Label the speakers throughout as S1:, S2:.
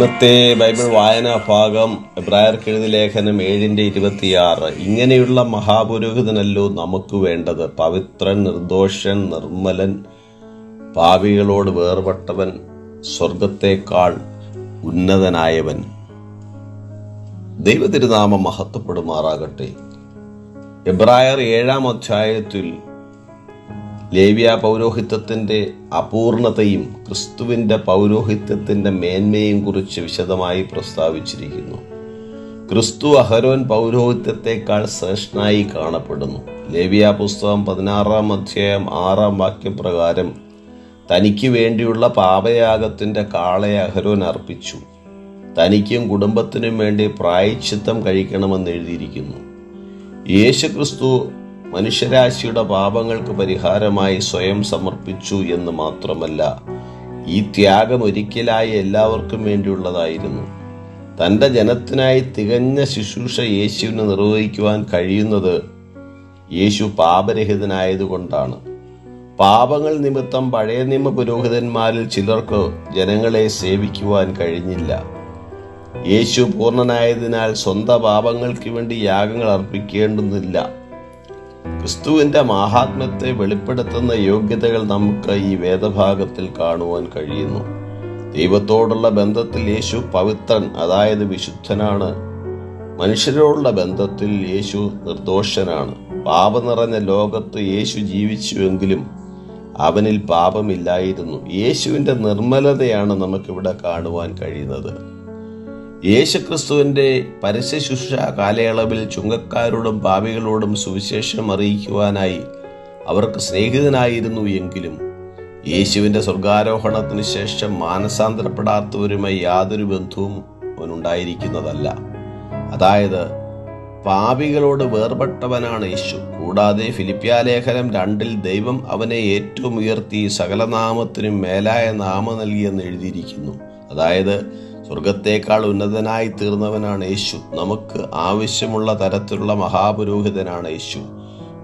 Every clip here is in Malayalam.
S1: ഇന്നത്തെ ബൈബിൾ വായനാ ഭാഗം എബ്രായർക്കെഴുതി ലേഖനം ഏഴിന്റെ ഇരുപത്തിയാറ്. ഇങ്ങനെയുള്ള മഹാപുരോഹിതനല്ലോ നമുക്ക് വേണ്ടത്. പവിത്രൻ നിർദോഷൻ നിർമ്മലൻ പാപികളോട് വേർപെട്ടവൻ സ്വർഗത്തേക്കാൾ ഉന്നതനായവൻ. ദൈവതിരുനാമം മഹത്വപ്പെടുമാറാകട്ടെ. എബ്രായർ ഏഴാം അധ്യായത്തിൽ ലേവ്യ പൗരോഹിത്വത്തിന്റെ അപൂർണതയും ക്രിസ്തുവിന്റെ പൗരോഹിത്വത്തിന്റെ മേന്മയും കുറിച്ച് വിശദമായി പ്രസ്താവിച്ചിരിക്കുന്നു. ക്രിസ്തു അഹരോൻ പൗരോഹിത്യത്തെക്കാൾ ശ്രേഷ്ഠനായി കാണപ്പെടുന്നു. ലേവ്യ പുസ്തകം പതിനാറാം അധ്യായം ആറാം വാക്യപ്രകാരം തനിക്ക് വേണ്ടിയുള്ള പാപയാഗത്തിന്റെ കാളയെ അഹരോൻ അർപ്പിച്ചു. തനിക്കും കുടുംബത്തിനും വേണ്ടി പ്രായച്ചിത്തം കഴിക്കണമെന്ന് എഴുതിയിരിക്കുന്നു. യേശു ക്രിസ്തു മനുഷ്യരാശിയുടെ പാപങ്ങൾക്ക് പരിഹാരമായി സ്വയം സമർപ്പിച്ചു എന്ന് മാത്രമല്ല ഈ ത്യാഗം ഒരിക്കലായി എല്ലാവർക്കും വേണ്ടിയുള്ളതായിരുന്നു. തന്റെ ജനത്തിനായി തികഞ്ഞ ശുശ്രൂഷ യേശുവിന് നിർവഹിക്കുവാൻ കഴിയുന്നത് യേശു പാപരഹിതനായതുകൊണ്ടാണ്. പാപങ്ങൾ നിമിത്തം പഴയ നിയമ പുരോഹിതന്മാരിൽ ചിലർക്ക് ജനങ്ങളെ സേവിക്കുവാൻ കഴിഞ്ഞില്ല. യേശു പൂർണനായതിനാൽ സ്വന്തം പാപങ്ങൾക്ക് വേണ്ടി യാഗങ്ങൾ അർപ്പിക്കേണ്ടുന്നില്ല. ക്രിസ്തുവിന്റെ മാഹാത്മ്യത്തെ വെളിപ്പെടുത്തുന്ന യോഗ്യതകൾ നമുക്ക് ഈ വേദഭാഗത്തിൽ കാണുവാൻ കഴിയുന്നു. ദൈവത്തോടുള്ള ബന്ധത്തിൽ യേശു പവിത്രൻ അതായത് വിശുദ്ധനാണ്. മനുഷ്യരോടുള്ള ബന്ധത്തിൽ യേശു നിർദോഷനാണ്. പാപം നിറഞ്ഞ ലോകത്ത് യേശു ജീവിച്ചുവെങ്കിലും അവനിൽ പാപമില്ലായിരുന്നു. യേശുവിന്റെ നിർമ്മലതയാണ് നമുക്കിവിടെ കാണുവാൻ കഴിയുന്നത്. യേശുക്രിസ്തുവിന്റെ പരസ്യശുശ്രൂഷ കാലയളവിൽ ചുങ്കക്കാരോടും പാപികളോടും സുവിശേഷം അറിയിക്കുവാനായി അവർക്ക് സ്നേഹിതനായിരുന്നു എങ്കിലും യേശുവിന്റെ സ്വർഗാരോഹണത്തിന് ശേഷം മാനസാന്തരപ്പെടാത്തവരുമായി യാതൊരു ബന്ധവും അവനുണ്ടായിരിക്കുന്നതല്ല. അതായത് പാപികളോട് വേർപെട്ടവനാണ് യേശു. കൂടാതെ ഫിലിപ്പ്യാലേഖനം രണ്ടിൽ ദൈവം അവനെ ഏറ്റവും ഉയർത്തി സകലനാമത്തിനും മേലായ നാമം നൽകിയെന്ന് എഴുതിയിരിക്കുന്നു. അതായത് സ്വർഗത്തേക്കാൾ ഉന്നതനായി തീർന്നവനാണ് യേശു. നമുക്ക് ആവശ്യമുള്ള തരത്തിലുള്ള മഹാപുരോഹിതനാണ് യേശു.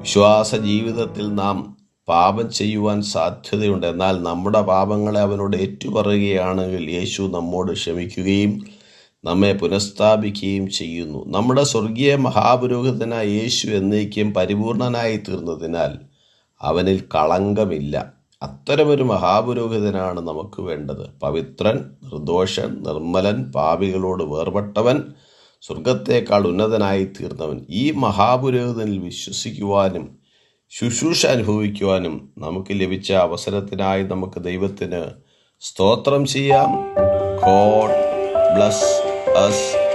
S1: വിശ്വാസ ജീവിതത്തിൽ നാം പാപം ചെയ്യുവാൻ സാധ്യതയുണ്ട്. എന്നാൽ നമ്മുടെ പാപങ്ങളെ അവനോട് ഏറ്റുപറയുകയാണെങ്കിൽ യേശു നമ്മോട് ക്ഷമിക്കുകയും നമ്മെ പുനഃസ്ഥാപിക്കുകയും ചെയ്യുന്നു. നമ്മുടെ സ്വർഗീയ മഹാപുരോഹിതനായ യേശു എന്നേക്കും പരിപൂർണനായി തീർന്നതിനാൽ അവനിൽ കളങ്കമില്ല. അത്തരമൊരു മഹാപുരോഹിതനാണ് നമുക്ക് വേണ്ടത്. പവിത്രൻ നിർദോഷൻ നിർമ്മലൻ പാപികളോട് വേർപെട്ടവൻ സ്വർഗത്തേക്കാൾ ഉന്നതനായി തീർന്നവൻ. ഈ മഹാപുരോഹിതനിൽ വിശ്വസിക്കുവാനും ശുശ്രൂഷ അനുഭവിക്കുവാനും നമുക്ക് ലഭിച്ച അവസരത്തിനായി നമുക്ക് ദൈവത്തിന് സ്തോത്രം ചെയ്യാം. God bless us.